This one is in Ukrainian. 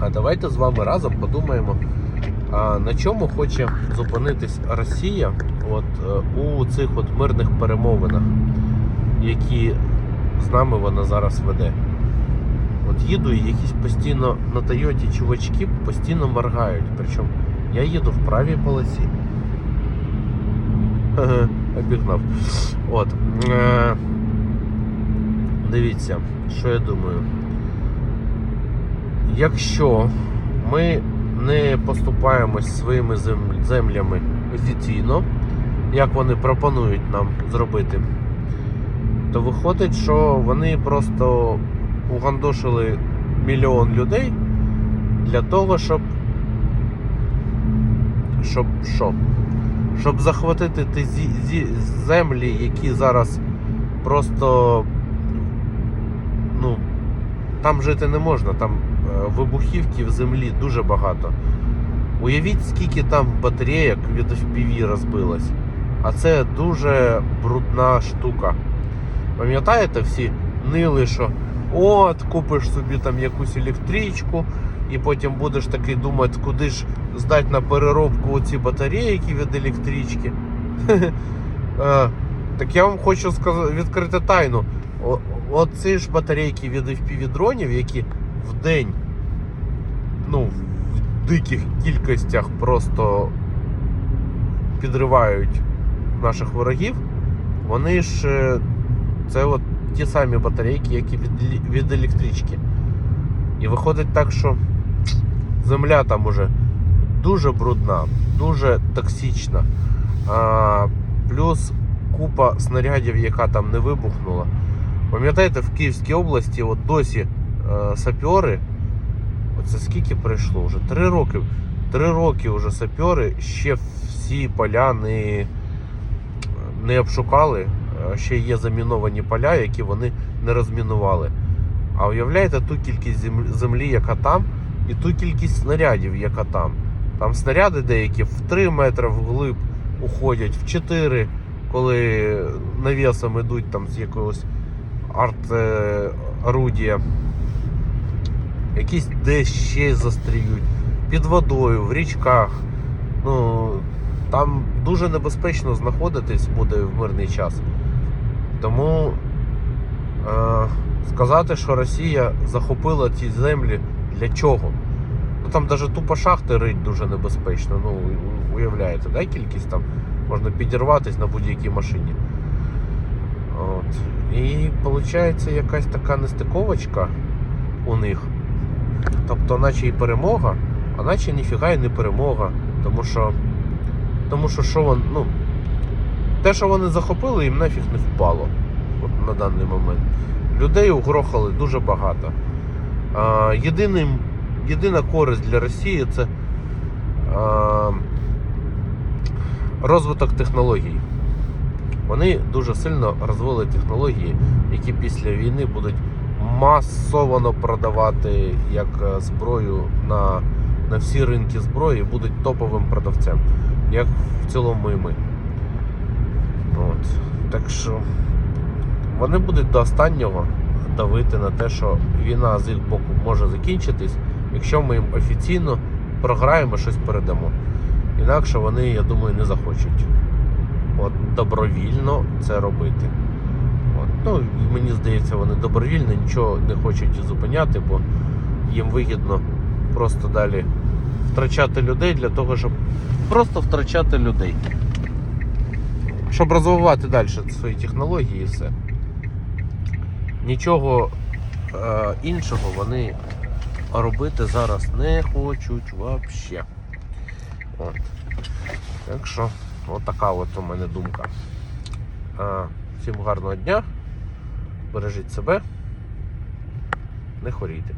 А давайте з вами разом подумаємо, на чому хоче зупинитись Росія от, е, у цих от мирних перемовинах, які з нами вона зараз веде. От їду і якісь постійно на Тойоті чувачки постійно моргають. Причому я їду в правій полосі. Обігнав. От. Е, Дивіться, що я думаю. Якщо ми не поступаємось своїми землями офіційно, як вони пропонують нам зробити, то виходить, що вони просто угандошили мільйон людей для того, щоб. Щоб що? Щоб захватити ті землі, які зараз просто. Там жити не можна, там е, вибухівки в землі дуже багато. Уявіть, скільки там батарейок від FPV розбилось. А це дуже брудна штука. Пам'ятаєте, всі нили, що от, купиш собі там якусь електричку, і потім будеш такий думати, куди ж здати на переробку оці батарейки від електрички. Е, Так я вам хочу відкрити тайну. Оці ж батарейки від FPV дронів, які в день, ну, в диких кількостях просто підривають наших ворогів, вони ж е, це от ті самі батарейки, які від, від електрички. І виходить так, що земля там уже дуже брудна, дуже токсична. А, плюс купа снарядів, яка там не вибухнула. Пам'ятаєте, в Київській області от досі е, сапьори, оце скільки пройшло вже? Три роки. Три роки вже сапьори ще всі поля не, не обшукали. Ще є заміновані поля, які вони не розмінували. А уявляєте ту кількість зем- землі, яка там, і ту кількість снарядів, яка там. Там снаряди деякі в 3 метри вглиб уходять, в 4, коли навісом йдуть там з якогось арт-орудія. Якісь десь ще застріють, під водою, в річках. Ну, там дуже небезпечно знаходитись буде в мирний час. Тому е, сказати, що Росія захопила ці землі для чого? Ну там навіть тупо шахти рить дуже небезпечно. Ну, уявляєте, да, кількість там можна підірватися на будь-якій машині. От. І виходить якась така нестиковочка у них. Тобто, наче і перемога, а наче ніфіга і не перемога. Тому що, тому що, що вон, ну, те, що вони захопили, їм нафіг не впало от на даний момент. Людей угрохали дуже багато. А, єдиним, єдина користь для Росії це а, розвиток технологій. Вони дуже сильно розвили технології, які після війни будуть масово продавати як е, зброю на, на всі ринки зброї, будуть топовим продавцем, як в цілому і ми. От. Так що вони будуть до останнього давити на те, що війна з їх боку може закінчитись, якщо ми їм офіційно програємо, щось передамо. Інакше вони, я думаю, не захочуть от, добровільно це робити. От. Ну, мені здається, вони добровільно нічого не хочуть зупиняти, бо їм вигідно просто далі втрачати людей для того, щоб просто втрачати людей. Щоб розвивати далі свої технології і все. Нічого е, іншого вони робити зараз не хочуть взагалі. От. Так що, от така от у мене думка. А, всім гарного дня. Бережіть себе. Не хворійте.